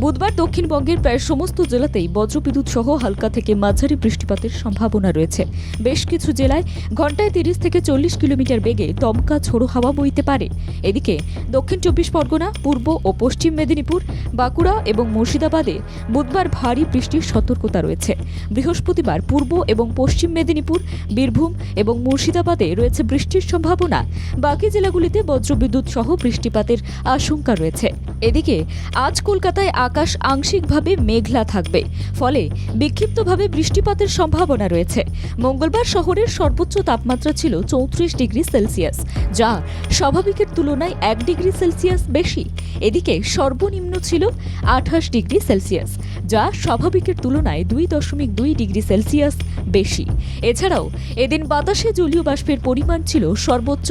বুধবার দক্ষিণবঙ্গের প্রায় সমস্ত জেলাতেই বজ্রবিদ্যুৎ সহ হালকা থেকে মাঝারি বৃষ্টিপাতের সম্ভাবনা রয়েছে। বেশ কিছু জেলায় ঘন্টায় তিরিশ থেকে চল্লিশ কিলোমিটার বেগে দমকা ঝোড়ো হাওয়া বইতে পারে। এদিকে দক্ষিণ চব্বিশ পরগনা, পূর্ব ও পশ্চিম মেদিনীপুর, বাঁকুড়া এবং মুর্শিদাবাদে বুধবার ভারী বৃষ্টির সতর্কতা রয়েছে। বৃহস্পতিবার পূর্ব এবং পশ্চিম মেদিনীপুর, বীরভূম এবং মুর্শিদাবাদে রয়েছে বৃষ্টির সম্ভাবনা। বাকি জেলাগুলিতে বজ্রবিদ্যুৎ সহ বৃষ্টিপাতের আশঙ্কা রয়েছে। এদিকে আজ কলকাতায় আকাশ আংশিকভাবে মেঘলা থাকবে। ফলে বিক্ষিপ্তভাবে বৃষ্টিপাতের সম্ভাবনা রয়েছে। মঙ্গলবার শহরের সর্বোচ্চ তাপমাত্রা ছিল চৌত্রিশ ডিগ্রি সেলসিয়াস, যা স্বাভাবিকের তুলনায় এক ডিগ্রি সেলসিয়াস বেশি। এদিকে সর্বনিম্ন ছিল আঠাশ ডিগ্রি সেলসিয়াস, যা স্বাভাবিকের তুলনায় দুই দশমিক দুই ডিগ্রি সেলসিয়াস বেশি। এছাড়াও, এদিন বাতাসে জলীয় বাষ্পের পরিমাণ ছিল সর্বোচ্চ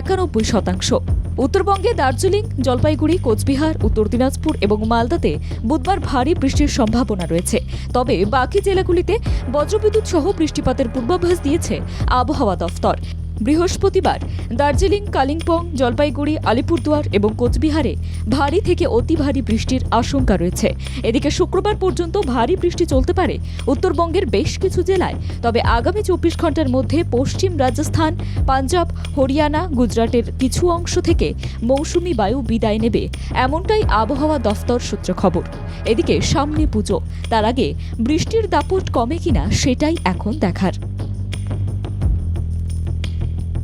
একানব্বই শতাংশ। উত্তরবঙ্গে দার্জিলিং, জলপাইগুড়ি, কোচবিহার, উত্তর দিনাজপুর এবং মালদাতে বুধবার ভারী বৃষ্টির সম্ভাবনা রয়েছে। তবে বাকি জেলাগুলিতে বজ্রবিদ্যুৎ সহ বৃষ্টিপাতের পূর্বাভাস দিয়েছে আবহাওয়া দফতর। বৃহস্পতিবার দার্জিলিং, কালিম্পং, জলপাইগুড়ি, আলিপুরদুয়ার এবং কোচবিহারে ভারী থেকে অতি ভারী বৃষ্টির আশঙ্কা রয়েছে। এদিকে শুক্রবার পর্যন্ত ভারী বৃষ্টি চলতে পারে। উত্তরবঙ্গের বেশ কিছু জেলায়, তবে আগামী চব্বিশ ঘণ্টার মধ্যে পশ্চিম রাজস্থান, পাঞ্জাব, হরিয়ানা, গুজরাটের কিছু অংশ থেকে মৌসুমি বায়ু বিদায় নেবে। এমনটাই আবহাওয়া দফতর সূত্র খবর। এদিকে সামনে পুজো, তার আগে বৃষ্টির দাপট কমে কিনা সেটাই এখন দেখার।